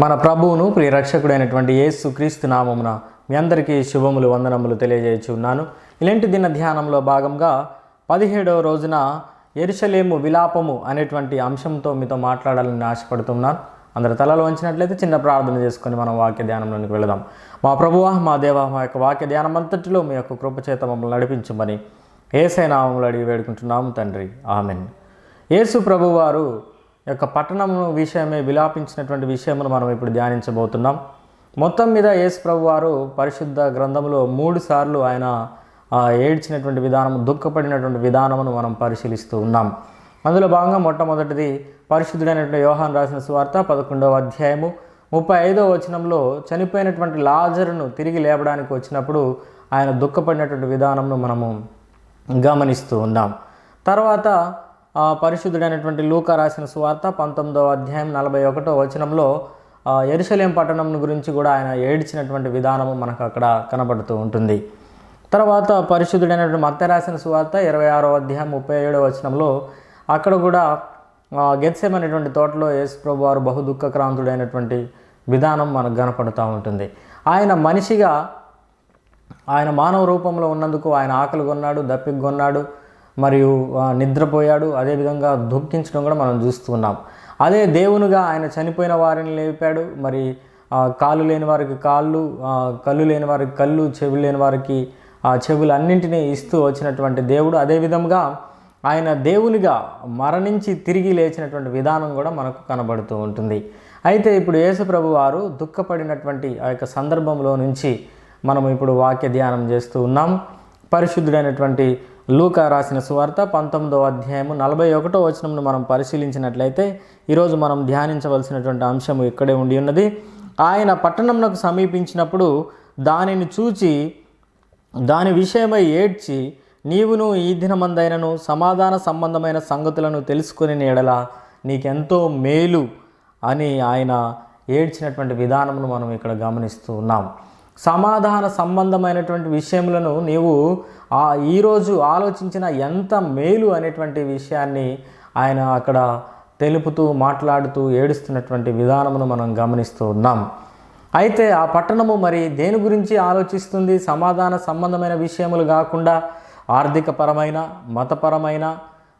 మన ప్రభువును ప్రియ రక్షకుడైనటువంటి యేసు క్రీస్తు నామమున మీ అందరికీ శుభములు వందనములు తెలియజేయచ్చు ఉన్నాను ఇలాంటి దిన ధ్యానంలో భాగంగా పదిహేడవ రోజున ఎరుషలేము విలాపము అనేటువంటి అంశంతో మీతో మాట్లాడాలని ఆశపడుతున్నాను. అందరి తలలో వంచినట్లయితే చిన్న ప్రార్థన చేసుకొని మనం వాక్య ధ్యానంలోనికి వెళదాం. మా ప్రభువ మా దేవ మా యొక్క వాక్య ధ్యానం అంతటిలో మీ యొక్క కృపచేత మమ్మల్ని నడిపించమని ఏసై నామములు అడిగి వేడుకుంటున్నాము తండ్రి. ఆమెన్. యేసు ప్రభువారు యొక్క పట్టణం విషయమే విలాపించినటువంటి విషయమును మనం ఇప్పుడు ధ్యానించబోతున్నాం. మొత్తం మీద యేసు ప్రభువారు పరిశుద్ధ గ్రంథంలో మూడు సార్లు ఆయన ఏడ్చినటువంటి విధానం దుఃఖపడినటువంటి విధానమును మనం పరిశీలిస్తూ ఉన్నాం. అందులో భాగంగా మొట్టమొదటిది పరిశుద్ధుడైనటువంటి యోహాన్ రాసిన సువార్త పదకొండవ అధ్యాయము ముప్పై ఐదవ వచనంలో చనిపోయినటువంటి లాజరును తిరిగి లేపడానికి వచ్చినప్పుడు ఆయన దుఃఖపడినటువంటి విధానంను మనము గమనిస్తూ ఉన్నాం. తర్వాత పరిశుద్ధుడైనటువంటి లూక రాసిన సువార్త పంతొమ్మిదవ అధ్యాయం నలభై ఒకటో వచనంలో ఎరుసలేం పట్టణం గురించి కూడా ఆయన ఏడ్చినటువంటి విధానము మనకు అక్కడ కనబడుతూ ఉంటుంది. తర్వాత పరిశుద్ధుడైనటువంటి మత్త రాసిన సువార్త ఇరవై ఆరో అధ్యాయం ముప్పై ఏడో వచనంలో అక్కడ కూడా గెత్సేమనేటువంటి తోటలో యేసుప్రభు వారు బహు దుఃఖక్రాంతుడైనటువంటి విధానం మనకు కనపడుతూ ఉంటుంది. ఆయన మనిషిగా ఆయన మానవ రూపంలో ఉన్నందుకు ఆయన ఆకలి కొన్నాడు దప్పిక కొన్నాడు మరియు నిద్రపోయాడు. అదేవిధంగా దుఃఖించడం కూడా మనం చూస్తున్నాం. అదే దేవునిగా ఆయన చనిపోయిన వారిని లేపాడు. మరి కాలు కాళ్ళు లేని వారికి కాళ్ళు కళ్ళు లేని వారికి కళ్ళు చెవులు లేని వారికి ఆ చెవులు అన్నింటినీ ఇస్తూ వచ్చినటువంటి దేవుడు. అదేవిధంగా ఆయన దేవునిగా మరణించి తిరిగి లేచినటువంటి విధానం కూడా మనకు కనబడుతూ ఉంటుంది. అయితే ఇప్పుడు యేసుప్రభు వారు దుఃఖపడినటువంటి ఆ యొక్క సందర్భంలో నుంచి మనం ఇప్పుడు వాక్య ధ్యానం చేస్తూ ఉన్నాం. పరిశుద్ధుడైనటువంటి లూకా రాసిన సువార్త పంతొమ్మిదవ అధ్యాయము నలభై ఒకటో వచనంను మనం పరిశీలించినట్లయితే ఈరోజు మనం ధ్యానించవలసినటువంటి అంశము ఇక్కడే ఉండి ఉన్నది. ఆయన పట్టణంనకు సమీపించినప్పుడు దానిని చూచి దాని విషయమై ఏడ్చి నీవును ఈ దినమందైనను సమాధాన సంబంధమైన సంగతులను తెలుసుకుని నీడల నీకెంతో మేలు అని ఆయన ఏడ్చినటువంటి విధానమును మనం ఇక్కడ గమనిస్తూ ఉన్నాం. సమాధాన సంబంధమైనటువంటి విషయములను నీవు ఆ ఈరోజు ఆలోచించిన ఎంత మేలు అనేటువంటి విషయాన్ని ఆయన అక్కడ తెలుపుతూ మాట్లాడుతూ ఏడుస్తున్నటువంటి విధానమును మనం గమనిస్తూ ఉన్నాం. అయితే ఆ పట్టణము మరి దేని గురించి ఆలోచిస్తుంది? సమాధాన సంబంధమైన విషయములు కాకుండా ఆర్థిక పరమైన మతపరమైన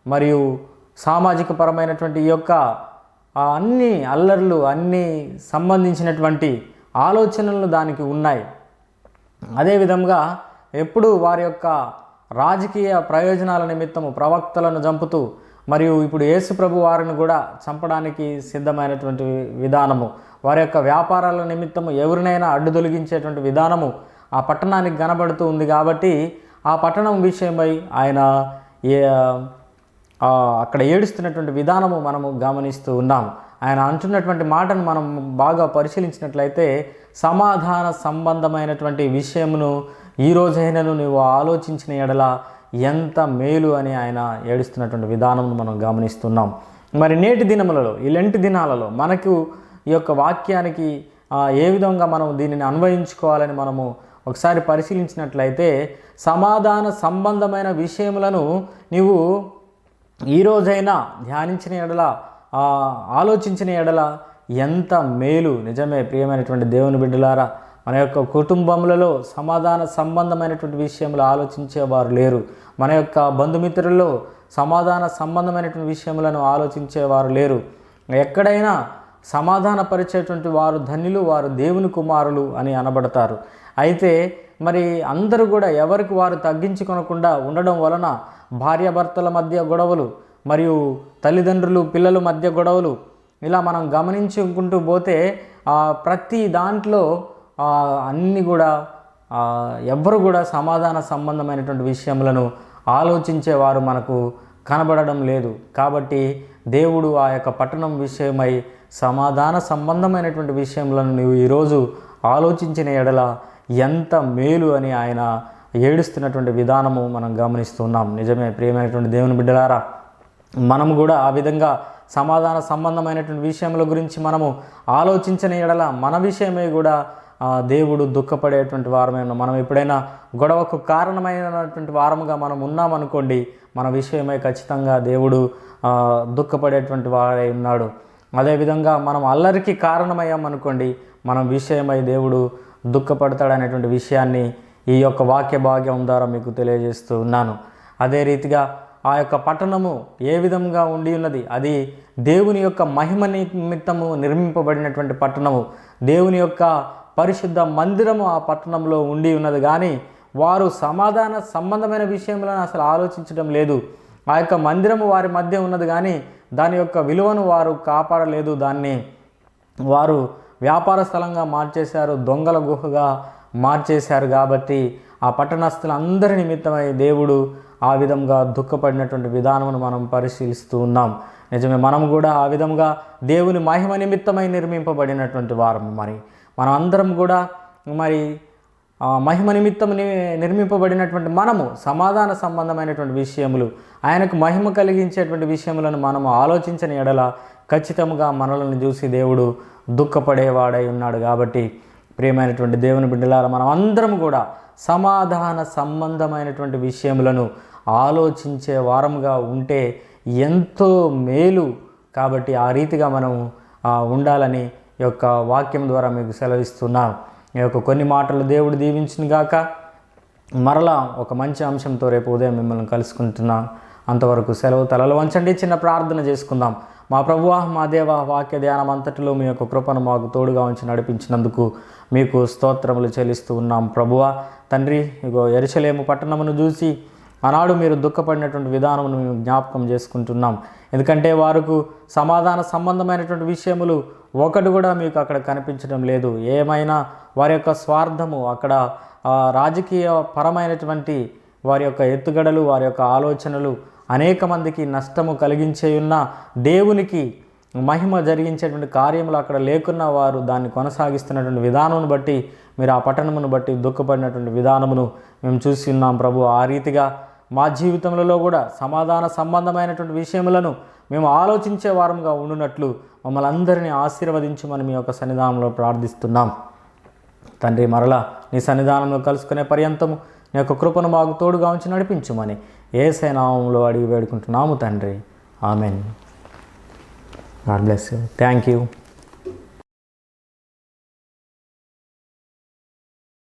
మరియు సామాజిక పరమైనటువంటి ఈ యొక్క అన్ని అల్లర్లు అన్ని సంబంధించినటువంటి ఆలోచనలు దానికి ఉన్నాయి. అదేవిధంగా ఎప్పుడు వారి యొక్క రాజకీయ ప్రయోజనాల నిమిత్తము ప్రవక్తలను చంపుతూ మరియు ఇప్పుడు యేసు ప్రభు వారిని కూడా చంపడానికి సిద్ధమైనటువంటి విధానము వారి యొక్క వ్యాపారాల నిమిత్తము ఎవరినైనా అడ్డు తొలగించేటువంటి విధానము ఆ పట్టణానికి కనబడుతూ ఉంది కాబట్టి ఆ పట్టణం విషయమై ఆయన ఏ అక్కడ ఏడుస్తున్నటువంటి విధానము మనము గమనిస్తూ ఉన్నాం ఆయన అంటున్నటువంటి మాటను మనం బాగా పరిశీలించినట్లయితే సమాధాన సంబంధమైనటువంటి విషయమును ఈ రోజైనను నువ్వు ఆలోచించిన ఎడల ఎంత మేలు అని ఆయన ఏడుస్తున్నటువంటి విధానమును మనం గమనిస్తున్నాం. మరి నేటి దినములలో ఈ లెంటి దినాలలో మనకు ఈ యొక్క వాక్యానికి ఏ విధంగా మనం దీనిని అన్వయించుకోవాలని మనము ఒకసారి పరిశీలించినట్లయితే సమాధాన సంబంధమైన విషయములను నీవు ఈ ధ్యానించిన ఎడల ఆలోచించిన ఎడల ఎంత మేలు నిజమే ప్రియమైనటువంటి దేవుని బిడ్డలారా. మన యొక్క కుటుంబములలో సమాధాన సంబంధమైనటువంటి విషయములు ఆలోచించేవారు లేరు. మన యొక్క బంధుమిత్రుల్లో సమాధాన సంబంధమైనటువంటి విషయములను ఆలోచించేవారు లేరు. ఎక్కడైనా సమాధానపరిచేటువంటి వారు ధన్యులు వారు దేవుని కుమారులు అని అనబడతారు. అయితే మరి అందరూ కూడా ఎవరికి వారు తగ్గించుకొనకుండా ఉండడం వలన భార్యాభర్తల మధ్య గొడవలు మరియు తల్లిదండ్రులు పిల్లల మధ్య గొడవలు ఇలా మనం గమనించుకుంటూ పోతే ప్రతి దాంట్లో అన్నీ కూడా ఎవ్వరు కూడా సమాధాన సంబంధమైనటువంటి విషయములను ఆలోచించేవారు మనకు కనబడడం లేదు. కాబట్టి దేవుడు ఆ యొక్క పట్టణం విషయమై సమాధాన సంబంధమైనటువంటి విషయములను నువ్వు ఈరోజు ఆలోచించిన ఎడల ఎంత మేలు అని ఆయన ఏడుస్తున్నటువంటి విధానము మనం గమనిస్తున్నాం నిజమే ప్రియమైనటువంటి దేవుని బిడ్డలారా మనము కూడా ఆ విధంగా సమాధాన సంబంధమైనటువంటి విషయముల గురించి మనము ఆలోచించిన ఎడల మన విషయమే కూడా దేవుడు దుఃఖపడేటువంటి వారమే ఉన్నాం. మనం ఎప్పుడైనా గొడవకు కారణమైనటువంటి వారముగా మనం ఉన్నామనుకోండి మన విషయమై ఖచ్చితంగా దేవుడు దుఃఖపడేటువంటి వారై ఉన్నాడు. అదేవిధంగా మనం అల్లరికి కారణమయ్యామనుకోండి మనం విషయమై దేవుడు దుఃఖపడతాడనేటువంటి విషయాన్ని ఈ యొక్క వాక్య భాగ్యం ద్వారా మీకు తెలియజేస్తూ ఉన్నాను. అదే రీతిగా ఆ యొక్క పట్టణము ఏ విధంగా ఉండి ఉన్నది? అది దేవుని యొక్క మహిమ నిమిత్తము నిర్మింపబడినటువంటి పట్టణము. దేవుని యొక్క పరిశుద్ధ మందిరము ఆ పట్టణంలో ఉండి ఉన్నది. కానీ వారు సమాధాన సంబంధమైన విషయంలో అసలు ఆలోచించడం లేదు. ఆ యొక్క మందిరము వారి మధ్య ఉన్నది. కానీ దాని యొక్క విలువను వారు కాపాడలేదు. దాన్ని వారు వ్యాపార స్థలంగా మార్చేశారు. దొంగల గుహగా మార్చేశారు. కాబట్టి ఆ పట్టణస్థులందరి నిమిత్తమై దేవుడు ఆ విధంగా దుఃఖపడినటువంటి విధానమును మనం పరిశీలిస్తూ ఉన్నాం. నిజమే మనం కూడా ఆ విధంగా దేవుని మహిమ నిమిత్తమై నిర్మింపబడినటువంటి వారం మరి. మనం అందరం కూడా మరి మహిమ నిమిత్తం ని- నిర్మింపబడినటువంటి మనము సమాధాన సంబంధమైనటువంటి విషయములు ఆయనకు మహిమ కలిగించేటువంటి విషయములను మనము ఆలోచించని ఎడల ఖచ్చితంగా మనలను చూసి దేవుడు దుఃఖపడేవాడై ఉన్నాడు కాబట్టి ప్రియమైనటువంటి దేవుని బిడ్డలారా మనం అందరం కూడా సమాధాన సంబంధమైనటువంటి విషయములను ఆలోచించే వారముగా ఉంటే ఎంతో మేలు కాబట్టి ఆ రీతిగా మనం ఉండాలని ఈ యొక్క వాక్యం ద్వారా మీకు సెలవిస్తున్నాను ఈ యొక్క కొన్ని మాటలు దేవుడు దీవించిన గాక. మరలా ఒక మంచి అంశంతో రేపు ఉదయం మిమ్మల్ని కలుసుకుంటున్నాం. అంతవరకు సెలవు తలలు వంచండి. చిన్న ప్రార్థన చేసుకుందాం. మా ప్రభువా మా దేవ వాక్య ధ్యానం అంతటిలో మీ యొక్క కృపను మాకు తోడుగా ఉంచి నడిపించినందుకు మీకు స్తోత్రములు చెల్లిస్తూ ఉన్నాం. ప్రభువా తండ్రి ఇగో ఎరుసలేము పట్టణమును చూసి ఆనాడు మీరు దుఃఖపడినటువంటి విధానమును మేము జ్ఞాపకం చేసుకుంటున్నాం. ఎందుకంటే వారికి సమాధాన సంబంధమైనటువంటి విషయములు ఒకటి కూడా మీకు అక్కడ కనిపించడం లేదు. ఏమైనా వారి యొక్క స్వార్థము అక్కడ రాజకీయ పరమైనటువంటి వారి యొక్క ఎత్తుగడలు వారి యొక్క ఆలోచనలు అనేక మందికి నష్టము కలిగించే ఉన్న దేవునికి మహిమ జరిగించేటువంటి కార్యములు అక్కడ లేకున్నా వారు దాన్ని కొనసాగిస్తున్నటువంటి విధానమును బట్టి మీరు ఆ పట్టణమును బట్టి దుఃఖపడినటువంటి విధానమును మేము చూసి ఉన్నాం ప్రభు. ఆ రీతిగా మా జీవితంలో కూడా సమాధాన సంబంధమైనటువంటి విషయములను మేము ఆలోచించే వారంగా ఉండునట్లు మమ్మల్ని అందరినీ ఆశీర్వదించమని మీ యొక్క సన్నిధానంలో ప్రార్థిస్తున్నాం. తండ్రి మరలా నీ సన్నిధానంలో కలుసుకునే పర్యంతము నీ యొక్క కృపను మాకు తోడుగా ఉంచి నడిపించుమని ఏసై నామంలో అడిగి వేడుకుంటున్నాము తండ్రి. Amen. God bless you. Thank you.